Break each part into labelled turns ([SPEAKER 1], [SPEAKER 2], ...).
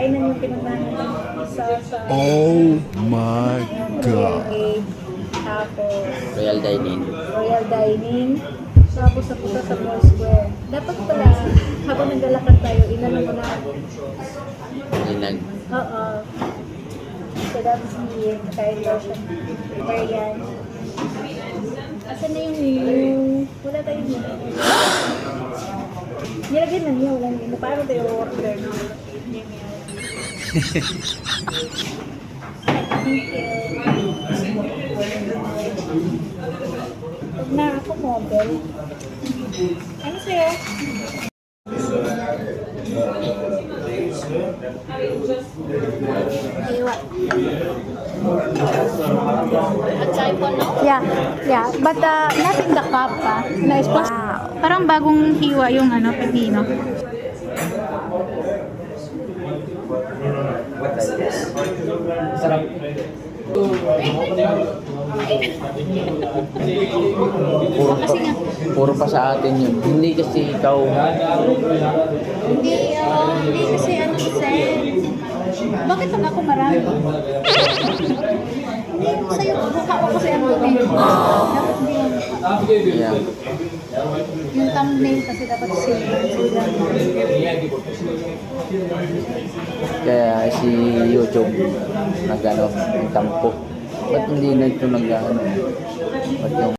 [SPEAKER 1] kainan yung pinagbahan sa, sa... Oh my God! Tapos... Royal Dining. Royal Dining. Tapos sa punta sa Mall Square. Dapat pala, habang naglalakad tayo, inano mo na.
[SPEAKER 2] Inag?
[SPEAKER 1] Oo. So that's the entire version. Varian. Asa na yung yung... Wala tayong nilagyan ng yaw lang. Paano tayo order? Na ako model. Ano sa'yo? Yeah, yeah. But uh, not in the cup pa. Na wow. Parang bagong hiwa yung ano, pepino.
[SPEAKER 2] Puro pa, puro pa sa atin yun. Hindi kasi ikaw.
[SPEAKER 1] Hindi, uh, hindi kasi ano kasi. Bakit pag ako marami? Hindi sa'yo, mukha ko kasi ang dumi. Dapat hindi.
[SPEAKER 2] Yeah.
[SPEAKER 1] Yung thumbnail kasi dapat silver.
[SPEAKER 2] Kaya si YouTube nag-ano, nagtampo. Ba't hindi na ito nag-ano? Ba't yung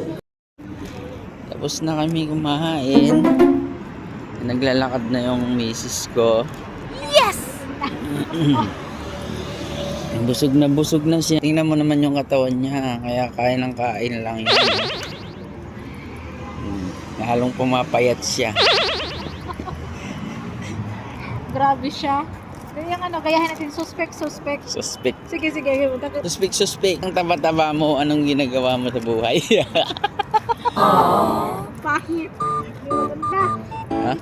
[SPEAKER 2] Tapos na kami kumain. Naglalakad na yung misis ko.
[SPEAKER 1] Yes!
[SPEAKER 2] busog na busog na siya. Tingnan mo naman yung katawan niya. Kaya kain ng kain lang yun. Hmm, Halong pumapayat siya.
[SPEAKER 1] Grabe siya. Kaya yung ano, gayahin natin suspect, suspect.
[SPEAKER 2] Suspect.
[SPEAKER 1] Sige, sige.
[SPEAKER 2] Suspect, suspect. Ang taba-taba mo, anong ginagawa mo sa buhay?
[SPEAKER 1] pahit. Ganda.
[SPEAKER 2] ha?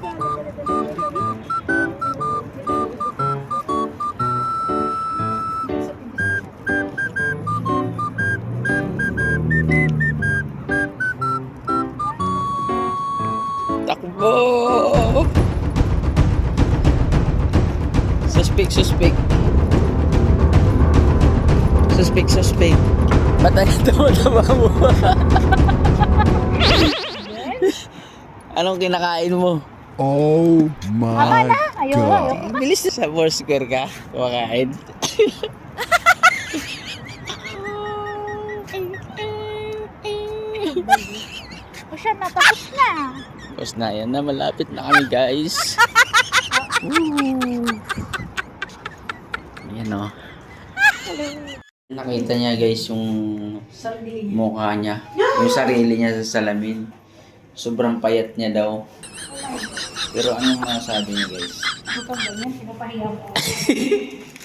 [SPEAKER 2] Takbo! Suspect, suspect. Suspect, suspect. Ba't ang taba-taba mo? Anong kinakain mo?
[SPEAKER 3] Oh my
[SPEAKER 1] na. Ayaw, ayaw.
[SPEAKER 2] Bilis na sa Foursquare ka. Kumakain.
[SPEAKER 1] O siya na, tapos na.
[SPEAKER 2] Tapos na yan na. Malapit na kami guys. Woo! Ayan o. Nakita niya guys yung mukha niya. Yung sarili niya sa salamin. Sobrang payat niya daw. Pero anong masabi niya guys?
[SPEAKER 1] Ito ganyan, pinapahiya mo.